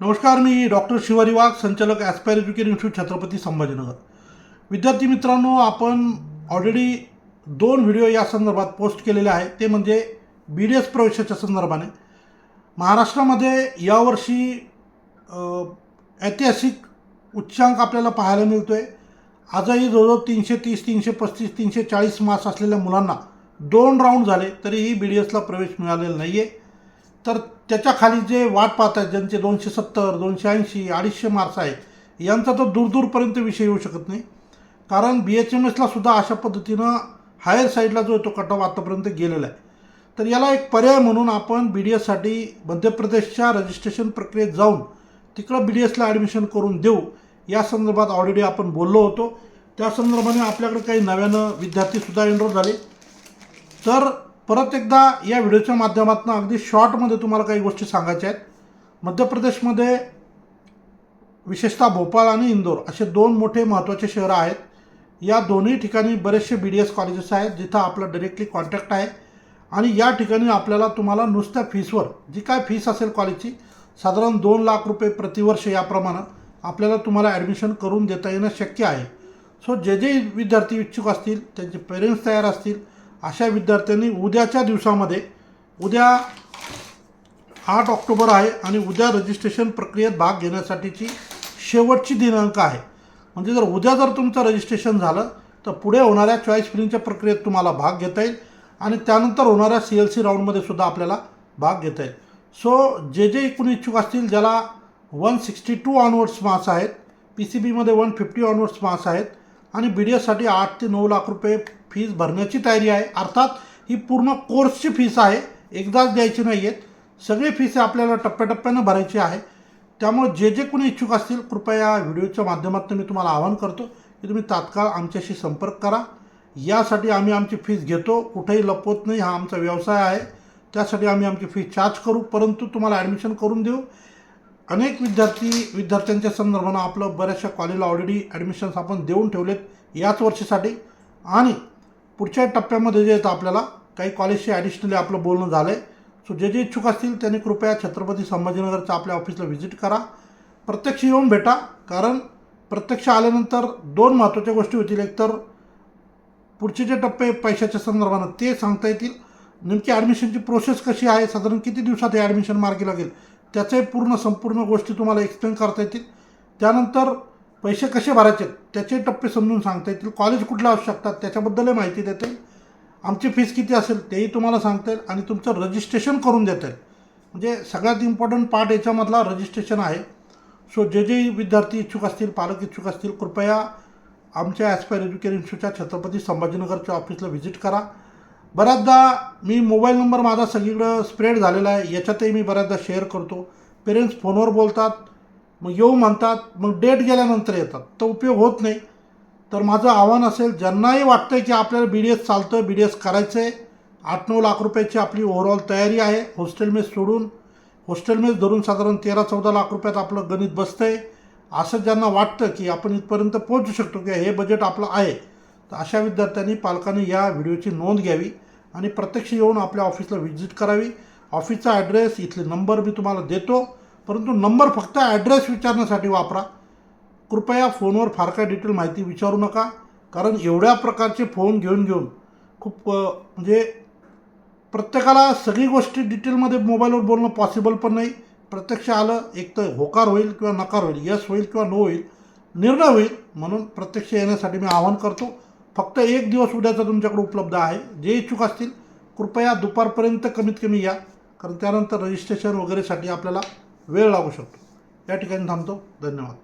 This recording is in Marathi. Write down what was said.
नमस्कार मी डॉक्टर शिवारी वाघ संचालक aspire education institute Chhatrapati Sambhajinagar. विद्यार्थी मित्रांनो आपण ऑलरेडी दोन व्हिडिओ या संदर्भात पोस्ट केलेले आहेत. ते म्हणजे बी डी एस प्रवेशाच्या संदर्भाने. महाराष्ट्रामध्ये यावर्षी ऐतिहासिक उच्चांक आपल्याला पाहायला मिळतो आहे आजही जवळजवळ तीनशे तीस तीनशे पस्तीस तीनशे चाळीस मार्क्स असलेल्या मुलांना दोन राऊंड झाले तरीही बी डी एसला प्रवेश मिळालेला नाही आहे तर त्याच्याखाली जे वाट पाहत आहेत ज्यांचे दोनशे सत्तर दोनशे ऐंशी अडीचशे मार्क्स आहेत यांचा तर दूरदूरपर्यंत विषय येऊ शकत नाही. कारण बी एच एम एसला सुद्धा अशा पद्धतीनं हायर साईडला जो आहे तो कट ऑफ आतापर्यंत गेलेला आहे. तर याला एक पर्याय म्हणून आपण बी डी एससाठी मध्य प्रदेशच्या रजिस्ट्रेशन प्रक्रियेत जाऊन तिकडं बी डी एसला ॲडमिशन करून देऊ या संदर्भात ऑलरेडी आपण बोललो होतो. त्या संदर्भाने आपल्याकडे काही नव्यानं विद्यार्थीसुद्धा एनरोल झाले. तर परत एकदा या व्हिडिओच्या माध्यमातून अगदी शॉर्टमध्ये तुम्हाला काही गोष्टी सांगायच्या आहेत. मध्य प्रदेशमध्ये विशेषतः भोपाळ आणि इंदोर असे दोन मोठे महत्त्वाचे शहरं आहेत. या दोन्ही ठिकाणी बरेचसे बी डी एस कॉलेजेस आहेत जिथं आपलं डायरेक्टली कॉन्टॅक्ट आहे. आणि या ठिकाणी आपल्याला तुम्हाला नुसत्या फीसवर जी काय फीस असेल कॉलेजची साधारण दोन लाख रुपये प्रतिवर्ष याप्रमाणे आपल्याला तुम्हाला ॲडमिशन करून देता येणं शक्य आहे. सो जे जे विद्यार्थी इच्छुक असतील त्यांचे पेरेंट्स तयार असतील अशा विद्यार्थ्यांनी उद्याच्या दिवसामध्ये उद्या आठ ऑक्टोबर आहे आणि उद्या रजिस्ट्रेशन प्रक्रियेत भाग घेण्यासाठीची शेवटची दिनांक आहे. म्हणजे जर उद्या जर तुमचं रजिस्ट्रेशन झालं तर पुढे होणाऱ्या चॉईस फिलिंगच्या प्रक्रियेत तुम्हाला भाग घेता येईल आणि त्यानंतर होणाऱ्या सी एल सी राऊंडमध्ये सुद्धा आपल्याला भाग घेता येईल. सो जे जे एकूण इच्छुक असतील ज्याला one sixty two onwards marks आहेत पी सी बीमध्ये वन फिफ्टी ऑनवर्ड्स मार्क्स आहेत आणि बी डी एससाठी आठ ते नऊ लाख रुपये फीज भरण्याची तयारी आहे. अर्थात ही पूर्ण कोर्सची फीस आहे. एकदाच द्यायची नाही आहेत सगळी फीस आपल्याला टप्प्याटप्प्यानं भरायची आहे. त्यामुळे जे जे कोणी इच्छुक असतील कृपया या व्हिडिओच्या माध्यमातून मी तुम्हाला आवाहन करतो की तुम्ही तात्काळ आमच्याशी संपर्क करा. यासाठी आम्ही आमची फीस घेतो. कुठेही लपवत नाही. हा आमचा व्यवसाय आहे. त्यासाठी आम्ही आमची फी चार्ज करू. परंतु तुम्हाला ॲडमिशन करून देऊ. अनेक विद्यार्थी विद्यार्थ्यांच्या संदर्भानं आपलं बऱ्याचशा कॉलेजला ऑलरेडी ॲडमिशन्स आपण देऊन ठेवलेत याच वर्षीसाठी. आणि पुढच्या टप्प्यामध्ये जे येतं आपल्याला काही कॉलेजशी ॲडिशनली आपलं बोलणं झालं आहे सो जे जे इच्छुक असतील त्यांनी कृपया छत्रपती संभाजीनगरच्या आपल्या ऑफिसला व्हिजिट करा. प्रत्यक्ष येऊन भेटा कारण प्रत्यक्ष आल्यानंतर दोन महत्त्वाच्या गोष्टी होतील. एकतर पुढचे जे टप्पे पैशाच्या संदर्भानं ते सांगता येतील. नेमकी ॲडमिशनची प्रोसेस कशी आहे? साधारण किती दिवसात हे ॲडमिशन मार्गी लागेल? त्याचे पूर्ण संपूर्ण गोष्टी तुम्हाला एक्सप्लेन करता येतील. त्यानंतर पैसे कसे भरायचे त्याचे टप्पे समजून सांगता येतील. कॉलेज कुठलं असू शकतात त्याच्याबद्दलही माहिती देता येईल. आमची फीस किती असेल तेही तुम्हाला सांगता येईल आणि तुमचं रजिस्ट्रेशन करून देता येईल. म्हणजे सगळ्यात इम्पॉर्टंट पार्ट याच्यामधला रजिस्ट्रेशन आहे. सो जे जे विद्यार्थी इच्छुक असतील पालक इच्छुक असतील कृपया आमच्या ॲस्पायर एज्युकेशन इन्स्टिट्यूटच्या छत्रपती संभाजीनगरच्या ऑफिसला व्हिजिट करा. बऱ्याचदा मी मोबाईल नंबर माझा सगळीकडं स्प्रेड झालेला आहे. याच्यातही मी बऱ्याचदा शेअर करतो. पेरेंट्स फोनवर बोलतात मग येऊ म्हणतात मग डेट गेल्यानंतर येतात. तर उपयोग होत नाही. तर माझं आव्हान असेल ज्यांनाही वाटतं की आपल्याला बी डी एस चालतं बी डी एस करायचं आहे आठ नऊ लाख रुपयाची आपली ओव्हरऑल तयारी आहे. हॉस्टेल मेस सोडून हॉस्टेल मेस धरून साधारण तेरा चौदा लाख रुपयात आपलं गणित बसतं आहे असं ज्यांना वाटतं की आपण इथपर्यंत पोहोचू शकतो की हे बजेट आपलं आहे तर अशा विद्यार्थ्यांनी पालकांनी या व्हिडिओची नोंद घ्यावी. आणि प्रत्यक्ष येऊन आपल्या ऑफिसला व्हिजिट करावी. ऑफिसचा ॲड्रेस इथले नंबर मी तुम्हाला देतो. परंतु नंबर फक्त ॲड्रेस विचारण्यासाठी वापरा. कृपया फोनवर फार काय डिटेल माहिती विचारू नका कारण एवढ्या प्रकारचे फोन घेऊन घेऊन खूप म्हणजे प्रत्येकाला सगळी गोष्टी डिटेलमध्ये मोबाईलवर बोलणं पॉसिबल पण नाही. प्रत्यक्ष आलं एक तर होकार होईल किंवा नकार होईल यस होईल किंवा नो होईल निर्णय होईल म्हणून प्रत्यक्ष येण्यासाठी मी आवाहन करतो. फक्त एक दिवस उद्याचा तुमच्याकडे उपलब्ध आहे. जे इच्छुक असतील कृपया दुपारपर्यंत कमीत कमी या. कारण त्यानंतर रजिस्ट्रेशन वगैरेसाठी आपल्याला वेळ लागू शकतो. या ठिकाणी थांबतो. धन्यवाद.